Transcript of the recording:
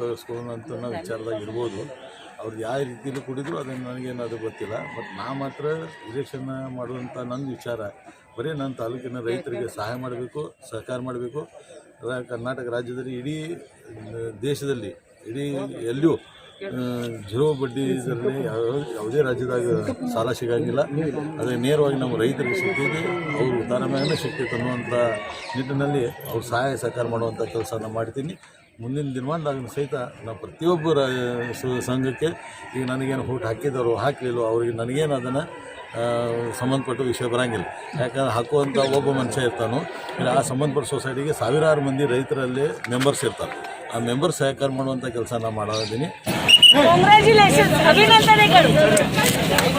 ಗಳಿಸ್ಕೊಳ್ಳೋಣ ನಾವು ವಿಚಾರದಾಗ ಇರ್ಬೋದು. ಅವ್ರು ಯಾವ ರೀತಿಯಲ್ಲಿ ಕುಡಿದ್ರು ಅದನ್ನು ಅದು ಗೊತ್ತಿಲ್ಲ. ಬಟ್ ನಾ ಮಾತ್ರ ಇಲೆಕ್ಷನ್ ಮಾಡುವಂಥ ನನ್ನ ವಿಚಾರ. ಬರೀ ನನ್ನ ತಾಲೂಕಿನ ರೈತರಿಗೆ ಸಹಾಯ ಮಾಡಬೇಕು, ಸಹಕಾರ ಮಾಡಬೇಕು. ಕರ್ನಾಟಕ ರಾಜ್ಯದಲ್ಲಿ ಇಡೀ, ದೇಶದಲ್ಲಿ, ಇಡೀ ಎಲ್ಲಿಯೂ ಝೀರೋ ಬಡ್ಡಿ ಇದರಲ್ಲಿ ಯಾವ- ಯಾವುದೇ ರಾಜ್ಯದಾಗ ಸಾಲ ಸಿಗಂಗಿಲ್ಲ. ಅದೇ ನೇರವಾಗಿ ನಮ್ಮ ರೈತರಿಗೆ ಸಿಗ್ತೀವಿ ಅವರು ಉದ್ದಾರ ಮೇಲೆ ಸಿಗ್ತೈತೆ ಅನ್ನುವಂಥ ನಿಟ್ಟಿನಲ್ಲಿ ಅವ್ರು ಸಹಾಯ ಸಹಕಾರ ಮಾಡುವಂಥ ಕೆಲಸನ ಮಾಡ್ತೀನಿ. ಮುಂದಿನ ದಿನಮಾನದಾಗ ಸಹಿತ ನಾವು ಪ್ರತಿಯೊಬ್ಬ ಸಂಘಕ್ಕೆ ಈಗ ನನಗೇನು ಊಟ ಹಾಕಿದವರು ಹಾಕಲಿಲ್ಲ, ಅವ್ರಿಗೆ ನನಗೇನು ಅದನ್ನು ಸಂಬಂಧಪಟ್ಟ ವಿಷಯ ಬರೋಂಗಿಲ್ಲ. ಯಾಕಂದ್ರೆ ಹಾಕುವಂಥ ಒಬ್ಬ ಮನುಷ್ಯ ಇರ್ತಾನೋ ಆ ಸಂಬಂಧಪಟ್ಟ ಸೊಸೈಟಿಗೆ ಸಾವಿರಾರು ಮಂದಿ ರೈತರಲ್ಲಿ ಮೆಂಬರ್ಸ್ ಇರ್ತಾರೆ. ಆ ಮೆಂಬರ್ ಸಹಕಾರ ಮಾಡುವಂಥ ಕೆಲಸ ನಾನು ಮಾಡೋದಿದ್ದೀನಿ